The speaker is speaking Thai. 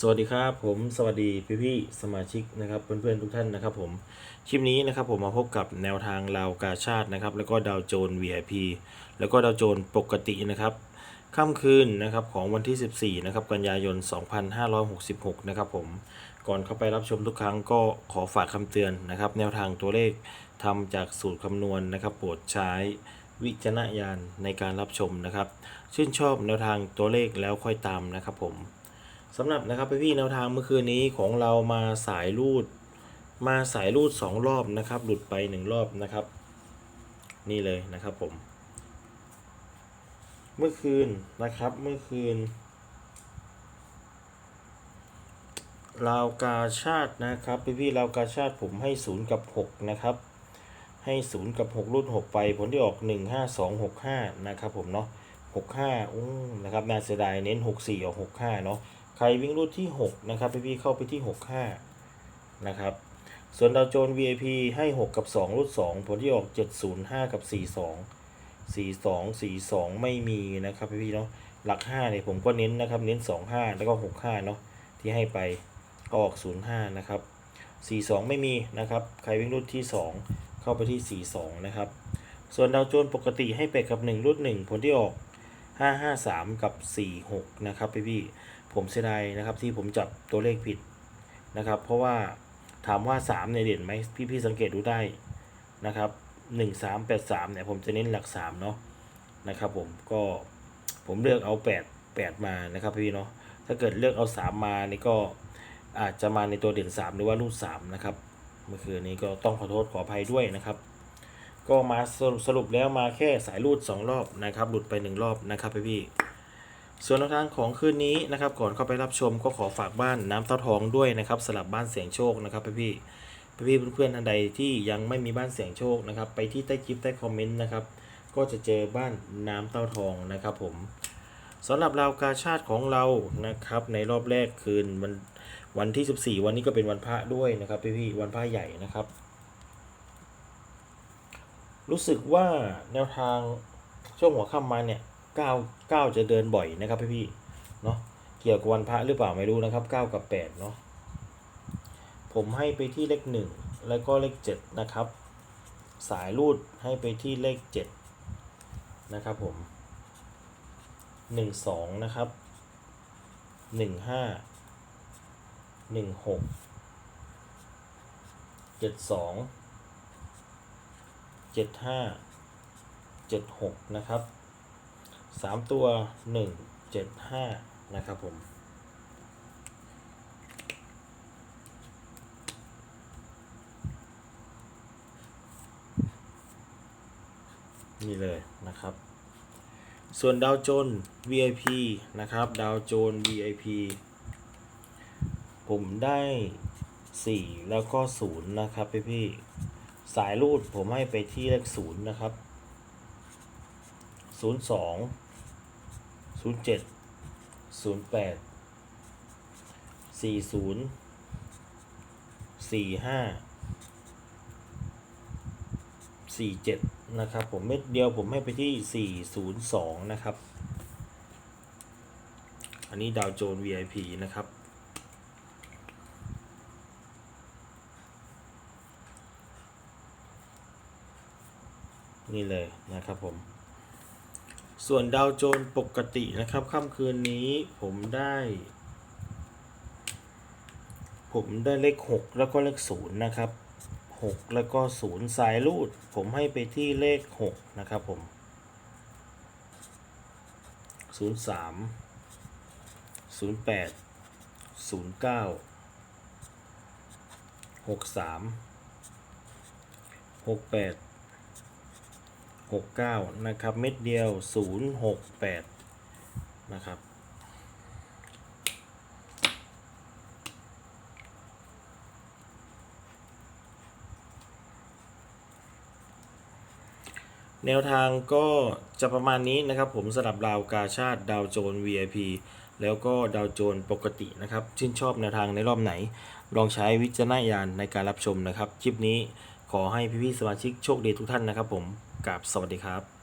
สวัสดีครับผมสวัสดีพี่พี่ๆสมาชิกนะครับเพื่อนๆทุกท่านนะครับผมคลิปนี้นะครับผมมาพบกับแนวทางลาวกาชาตินะครับแล้วก็ดาวโจน VIP แล้วก็ดาวโจนปกตินะครับค่ำคืนนะครับของวันที่ 14นะครับกันยายน 2566นะครับผมก่อนเข้าไปรับชมทุกครั้งก็ขอฝากคำเตือนนะครับแนวทางตัวเลขทำจากสูตรคำนวณนะครับโปรดใช้วิจารณญาณในการรับชมนะครับชื่นชอบแนวทางตัวเลขแล้วค่อยตามนะครับผม สำหรับนะครับพี่ๆแนวทางเมื่อคืนนี้ของเรามาสายรูด มาสายรูดสองรอบนะครับ หลุดไปหนึ่งรอบนะครับ นี่เลยนะครับผม เมื่อคืนนะครับเมื่อคืนลาวกาชาตินะครับพี่ๆลาวกาชาติผมให้ศูนย์กับหกนะครับ ให้ศูนย์กับหกรูดหกไป ผลที่ออกหนึ่งห้าสองหกห้านะครับผมเนาะหกห้าอู้นะครับน่าเสียดายเน้นหกสี่ออกหกห้าเนาะ ใครวิ่งรูดที่ 6 นะครับพี่ๆเข้าไปที่ 65 นะครับ ส่วนดาวโจน VIP ให้ 6 กับ 2 รูด 2 ผลที่ออก 705 กับ 42 42 42 ไม่มีนะครับพี่ๆเนาะ หลัก 5 เนี่ยผมก็เน้นนะครับ เน้น 25 แล้วก็ 65 เนาะที่ให้ไปก็ออก 05 นะครับ 42 ไม่มีนะครับ ใครวิ่งรูดที่ 2 เข้าไปที่ 42 นะครับ ส่วนดาวโจนปกติให้ไปกับ 1 รูด 1 ผลที่ออก 553 กับ 46 นะครับพี่ๆ ผมเสียดายนะครับที่ผมจับตัวเลขผิดนะครับ เพราะว่าถามว่า3เนี่ยเด่นไหมพี่พี่ๆสังเกตดูได้นะครับ 1 3 8 3เนี่ยผมจะเน้นหลัก 3 เนาะนะครับผมก็ผมเลือกเอา 8 8 มานะครับพี่เนาะถ้าเกิดเลือกเอา 3 มานี่ก็อาจจะมาในตัวเด่น 3 หรือว่ารูด3นะครับเมื่อคืนนี้ก็ต้องขอโทษขออภัยด้วยนะครับ ก็มาสรุปสรุปแล้วมาแค่สายรูด 2 รอบนะครับ หลุดไป 1 รอบนะครับพี่พี่ ส่วนแนวทางของคืนนี้นะครับ ก่อนเข้าไปรับชมก็ขอฝากบ้านน้ำเต้าทองด้วยนะครับสลับบ้านเสียงโชคนะครับพี่พี่พี่เพื่อนๆท่านใดที่ยังไม่มีบ้านเสียงโชคนะครับ ไปที่ใต้คลิปใต้คอมเมนต์นะครับ ก็จะเจอบ้านน้ำเต้าทองนะครับผมสำหรับราวกาชาติของเรานะครับ ในรอบแรกคืนวันวันที่ 14 วันนี้ก็เป็นวันพระด้วยนะครับพี่พี่วันพระใหญ่นะครับ รู้สึกว่าแนวทางช่วงหัวค่ำมาเนี่ย ก้าวก้าจะเดินบ่อยนะครับพี่พี่เนาะเกี่ยวกับวันพระหรือเปล่าไม่รู้นะครับเก้ากับแปดเนาะผมให้ไปที่เลขหนึ่งแล้วก็เลขเจ็ดนะครับ สายรูดให้ไปที่เลขเจ็ดนะครับผมหนึ่งสองนะครับหนึ่งห้าหนึ่งหกเจ็ดสองเจ็ดห้าเจ็ดหกนะครับ สามตัวหนึ่งเจ็ดห้านะครับผมนี่เลยนะครับ ส่วนดาวโจน VIP นะครับ ดาวโจน VIP ผมได้ 4 แล้วก็ 0 นะครับพี่พี่ๆสายรูดผมให้ไปที่เลขศูนย์นะครับ ศูนย์สองศูนย์เจ็ดศูนย์แปดสี่ศูนย์สี่ห้าสี่เจ็ดนะครับผมเม็ดเดียวผมให้ไปที่สี่ศูนย์สองนะครับ อันนี้ดาวโจน VIP นะครับนี่เลยนะครับผม ส่วนดาวโจนปกตินะครับค่ำคืนนี้ผมได้ ผมได้เลข 6 แล้วก็เลข 0 นะครับ 6 แล้วก็ 0 สายรูด ผมให้ไปที่เลข 6 นะครับผม 03 08 09 63 68 69 นะครับ เม็ดเดียว 068 นะครับ แนวทางก็จะประมาณนี้นะครับ ผมสำหรับราวกาชาติดาวโจน VIP แล้วก็ดาวโจนปกตินะครับ ชื่นชอบแนวทางในรอบไหน ลองใช้วิจารณญาณในการรับชมนะครับ คลิปนี้ขอให้พี่ๆสมาชิกโชคดีทุกท่านนะครับผม กับสวัสดีครับ